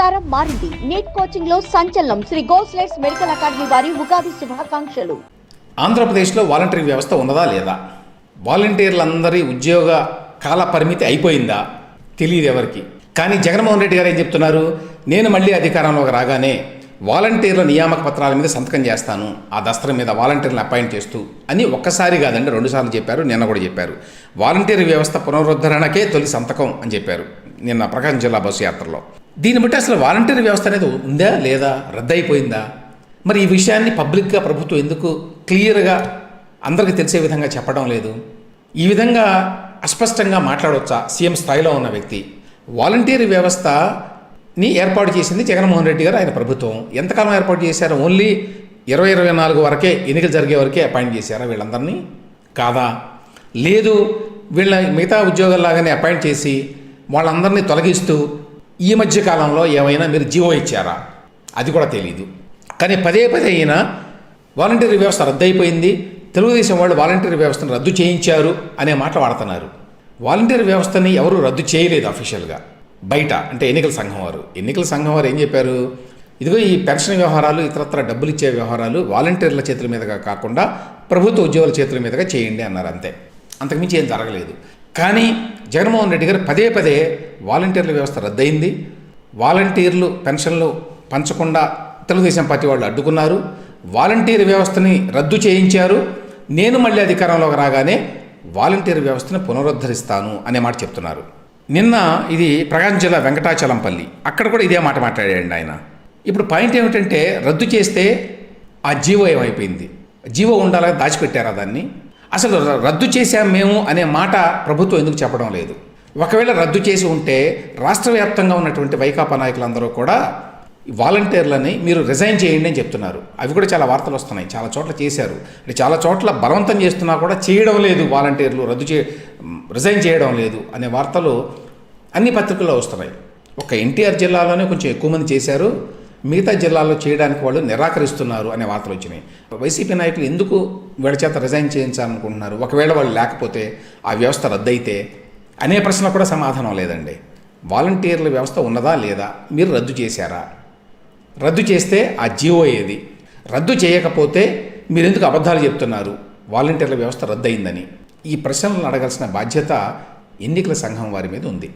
తరం మారింది. నీట్ కోచింగ్లో సంచలనం. శ్రీ గోస్లెట్స్ మెడికల్ అకాడమీ వారి ఉగాది శుభాకాంక్షలు. ఆంధ్రప్రదేశ్లో వాలంటరీ వ్యవస్థ ఉన్నదా లేదా? వాలంటీర్లందరి ఉద్యోగ కాల పరిమితి అయిపోయిందా? తెలియదు ఎవరికి. కానీ జగన్మోహన్ రెడ్డి గారు ఏం చెప్తున్నారు? నేను మళ్ళీ అధికారంలోకి రాగానే వాలంటీర్ల నియామక పత్రాల మీద సంతకం చేస్తాను. ఆ దస్త్రం మీద వాలంటీర్లను అపాయింట్ చేస్తూ అని ఒక్కసారి కాదండి రెండుసార్లు చెప్పారు నిన్న కూడా చెప్పారు. వాలంటీర్ వ్యవస్థ పునరుద్ధరణకే తొలి సంతకం అని చెప్పారు. నిన్న ప్రకాశం జిల్లా బస్సు యాత్రలో. దీన్ని బట్టి అసలు వాలంటీర్ వ్యవస్థ అనేది ఉందా లేదా? రద్దయిపోయిందా? మరి ఈ విషయాన్ని పబ్లిక్గా ప్రభుత్వం ఎందుకు క్లియర్గా అందరికీ తెలిసే విధంగా చెప్పడం లేదు? ఈ విధంగా అస్పష్టంగా మాట్లాడవచ్చా సీఎం స్థాయిలో ఉన్న వ్యక్తి? వాలంటీర్ వ్యవస్థని ఏర్పాటు చేసింది జగన్మోహన్ రెడ్డి గారు ఆయన ప్రభుత్వం. ఎంతకాలం ఏర్పాటు చేశారు? ఓన్లీ ఇరవై ఇరవై నాలుగు వరకే ఎన్నికలు జరిగే వరకే అపాయింట్ చేశారా వీళ్ళందరినీ? కాదా? లేదు వీళ్ళ మిగతా ఉద్యోగాల్లాగానే అపాయింట్ చేసి వాళ్ళందరినీ తొలగిస్తూ ఈ మధ్య కాలంలో ఏమైనా మీరు జీవో ఇచ్చారా? అది కూడా తెలియదు కానీ పదే పదే అయినా వాలంటీర్ వ్యవస్థ రద్దయిపోయింది. తెలుగుదేశం వాళ్ళు వాలంటీర్ వ్యవస్థను రద్దు చేయించారు అనే మాట వాడుతున్నారు. వాలంటీర్ వ్యవస్థని ఎవరు రద్దు చేయలేదు అఫీషియల్గా. బయట అంటే ఎన్నికల సంఘం వారు. ఎన్నికల సంఘం వారు ఏం చెప్పారు? ఇదిగో ఈ పెన్షన్ వ్యవహారాలు ఇతరత్ర డబ్బులు ఇచ్చే వ్యవహారాలు వాలంటీర్ల చేతుల మీదుగా కాకుండా ప్రభుత్వ ఉద్యోగుల చేతుల మీదుగా చేయండి అన్నారు అంతే. అంతకుమించి ఏం జరగలేదు. కానీ జగన్మోహన్ రెడ్డి గారు పదే పదే వాలంటీర్ల వ్యవస్థ రద్దయింది. వాలంటీర్లు పెన్షన్లు పంచకుండా తెలుగుదేశం పార్టీ వాళ్ళు అడ్డుకున్నారు. వాలంటీర్ వ్యవస్థని రద్దు చేయించారు. నేను మళ్ళీ అధికారంలోకి రాగానే వాలంటీర్ వ్యవస్థను పునరుద్ధరిస్తాను అనే మాట చెప్తున్నారు. నిన్న ఇది ప్రకాశం జిల్లా వెంకటాచలంపల్లి. అక్కడ కూడా ఇదే మాట మాట్లాడాడు ఆయన. ఇప్పుడు పాయింట్ ఏమిటంటే రద్దు చేస్తే ఆ జీవో ఏమైపోయింది? జీవో ఉండాలని దాచిపెట్టారా దాన్ని? అసలు రద్దు చేశాం మేము అనే మాట ప్రభుత్వం ఎందుకు చెప్పడం లేదు? ఒకవేళ రద్దు చేసి ఉంటే రాష్ట్ర వ్యాప్తంగా ఉన్నటువంటి వైకాపా నాయకులందరూ కూడా వాలంటీర్లని మీరు రిజైన్ చేయండి అని చెప్తున్నారు. అవి కూడా చాలా వార్తలు వస్తున్నాయి. చాలా చోట్ల చేశారు. అంటే చాలా చోట్ల బలవంతం చేస్తున్నా కూడా చేయడం లేదు వాలంటీర్లు. రద్దు చే రిజైన్ చేయడం లేదు అనే వార్తలు అన్ని పత్రికల్లో వస్తున్నాయి. ఒక ఎన్టీఆర్ జిల్లాలోనే కొంచెం ఎక్కువ మంది చేశారు. మిగతా జిల్లాల్లో చేయడానికి వాళ్ళు నిరాకరిస్తున్నారు అనే వార్తలు వచ్చినాయి. వైసీపీ నాయకులు ఎందుకు వీళ్ళ చేత రిజైన్ చేయించాలనుకుంటున్నారు. ఒకవేళ వాళ్ళు లేకపోతే ఆ వ్యవస్థ రద్దయితే అనే ప్రశ్న కూడా సమాధానం లేదండి. వాలంటీర్ల వ్యవస్థ ఉన్నదా లేదా? మీరు రద్దు చేశారా? రద్దు చేస్తే ఆ జీవో ఏది? రద్దు చేయకపోతే మీరు ఎందుకు అబద్ధాలు చెప్తున్నారు? వాలంటీర్ల వ్యవస్థ రద్దయిందని. ఈ ప్రశ్నలను అడగాల్సిన బాధ్యత ఎన్నికల సంఘం వారి మీద ఉంది.